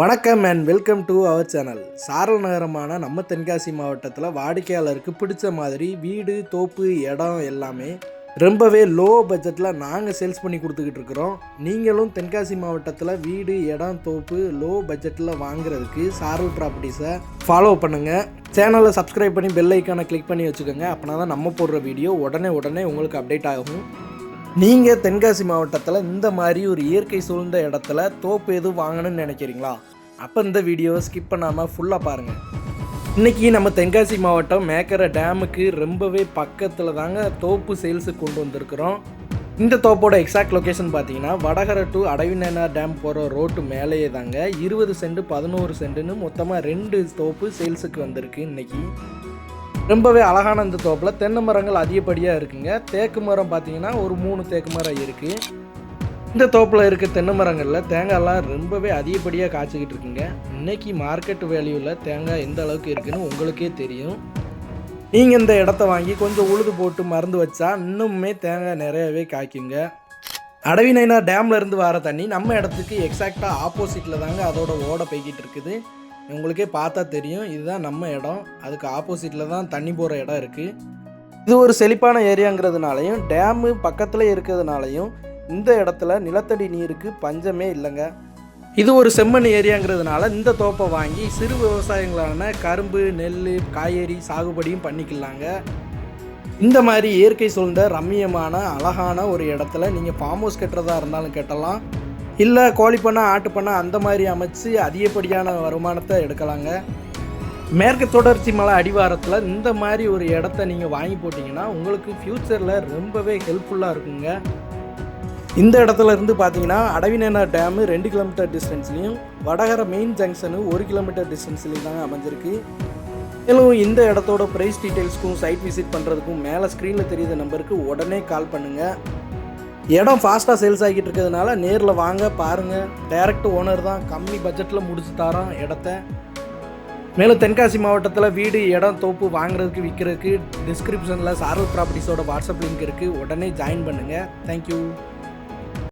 வணக்கம் and welcome to our channel சாரல் நகரமான நம்ம தென்காசி மாவட்டத்தில் வாடிக்கையாளருக்கு பிடிச்ச மாதிரி வீடு தோப்பு இடம் எல்லாமே ரொம்பவே லோ பட்ஜெட்டில் நாங்கள் சேல்ஸ் பண்ணி கொடுத்துக்கிட்டு இருக்கிறோம். நீங்களும் தென்காசி மாவட்டத்தில் வீடு இடம் தோப்பு லோ பட்ஜெட்டில் வாங்குறதுக்கு சாரல் ப்ராப்பர்ட்டிஸை ஃபாலோ பண்ணுங்கள் சேனலை சப்ஸ்கிரைப் பண்ணி பெல் ஐக்கானை கிளிக் பண்ணி வச்சுக்கோங்க. அப்படின்னா தான் நம்ம போடுற வீடியோ உடனே உடனே உங்களுக்கு அப்டேட் ஆகும். நீங்கள் தென்காசி மாவட்டத்தில் இந்த மாதிரி ஒரு இயற்கை சூழ்ந்த இடத்துல தோப்பு எதுவும் வாங்கணும்னு நினைக்கிறீங்களா? அப்போ இந்த வீடியோவை ஸ்கிப் பண்ணாமல் ஃபுல்லாக பாருங்கள் இன்றைக்கி நம்ம தென்காசி மாவட்டம் மேக்கரை டேமுக்கு ரொம்பவே பக்கத்தில் தாங்க தோப்பு சேல்ஸுக்கு கொண்டு வந்திருக்கிறோம். இந்த தோப்போட எக்ஸாக்ட் லொக்கேஷன் பார்த்தீங்கன்னா வடகரை டு அடவிநேனா டேம் போகிற ரோட்டு மேலேயே தாங்க இருபது சென்ட் பதினோரு சென்ட்டுன்னு மொத்தமாக ரெண்டு தோப்பு சேல்ஸுக்கு வந்திருக்கு இன்றைக்கி ரொம்பவே அழகான இந்த தோப்பில் தென்னை மரங்கள் அதிகப்படியாக இருக்குங்க. தேக்கு மரம் பார்த்தீங்கன்னா ஒரு மூணு தேக்கு மரம் இருக்குது இந்த தோப்பில் இருக்க தென்னை மரங்களில் தேங்காய்லாம் ரொம்பவே அதிகப்படியாக காய்ச்சிக்கிட்டு இருக்குங்க. இன்னைக்கு மார்க்கெட் வேல்யூவில் தேங்காய் எந்த அளவுக்கு இருக்குன்னு உங்களுக்கே தெரியும். நீங்கள் இந்த இடத்த வாங்கி கொஞ்சம் உழுது போட்டு மருந்து வச்சா இன்னுமே தேங்காய் நிறையவே காய்க்குங்க. அடவி நைனா டேம்லேருந்து வர தண்ணி நம்ம இடத்துக்கு எக்ஸாக்டாக ஆப்போசிட்டில் தாங்க அதோட ஓட போய்கிட்டு இருக்குது. உங்களுக்கே பார்த்தா தெரியும். இதுதான் நம்ம இடம். அதுக்கு ஆப்போசிட்டில் தான் தண்ணி போகிற இடம் இருக்குது இது ஒரு செழிப்பான ஏரியாங்கிறதுனாலையும் டேமு பக்கத்தில் இருக்கிறதுனாலையும் இந்த இடத்துல நிலத்தடி நீருக்கு பஞ்சமே இல்லைங்க. இது ஒரு செம்மண் ஏரியாங்கிறதுனால இந்த தோப்பை வாங்கி சிறு விவசாயங்களான கரும்பு நெல் காய்கறி சாகுபடியும் பண்ணிக்கலாங்க. இந்த மாதிரி இயற்கை சூழ்ந்த ரம்மியமான அழகான ஒரு இடத்துல நீங்கள் ஃபார்ம் ஹவுஸ் கட்டுறதா இருந்தாலும் கட்டலாம். இல்லை கோழி பண்ணை ஆட்டு பண்ணை அந்த மாதிரி அமைச்சு அதிகப்படியான வருமானத்தை எடுக்கலாங்க. மேற்கு தொடர்ச்சி மலை அடிவாரத்தில் இந்த மாதிரி ஒரு இடத்த நீங்கள் வாங்கி போட்டிங்கன்னா உங்களுக்கு ஃப்யூச்சரில் ரொம்பவே ஹெல்ப்ஃபுல்லாக இருக்குங்க. இந்த இடத்துல இருந்து பார்த்தீங்கன்னா அடவினேனா டேமு ரெண்டு கிலோமீட்டர் டிஸ்டன்ஸ்லையும் வடகர மெயின் ஜங்ஷனு ஒரு கிலோமீட்டர் டிஸ்டன்ஸ்லையும் தாங்க அமைஞ்சிருக்கு. மேலும் இந்த இடத்தோட ப்ரைஸ் டீட்டெயில்ஸ்க்கும் சைட் விசிட் பண்ணுறதுக்கும் மேலே ஸ்க்ரீனில் தெரியுற நம்பருக்கு உடனே கால் பண்ணுங்கள் இடம் ஃபாஸ்ட்டாக சேல்ஸ் ஆகிட்டு இருக்கிறதுனால நேரில் வாங்க பாருங்கள் டைரக்ட் ஓனர் தான். கம்மி பட்ஜெட்டில் முடிச்சு தரோம் இடத்த. மேலும் தென்காசி மாவட்டத்தில் வீடு இடம் தோப்பு வாங்குறதுக்கு விற்கிறதுக்கு டிஸ்கிரிப்ஷனில் சாரல் ப்ராப்பர்ட்டிஸோட வாட்ஸ்அப் லிங்க் இருக்குது உடனே ஜாயின் பண்ணுங்கள் தேங்க்யூ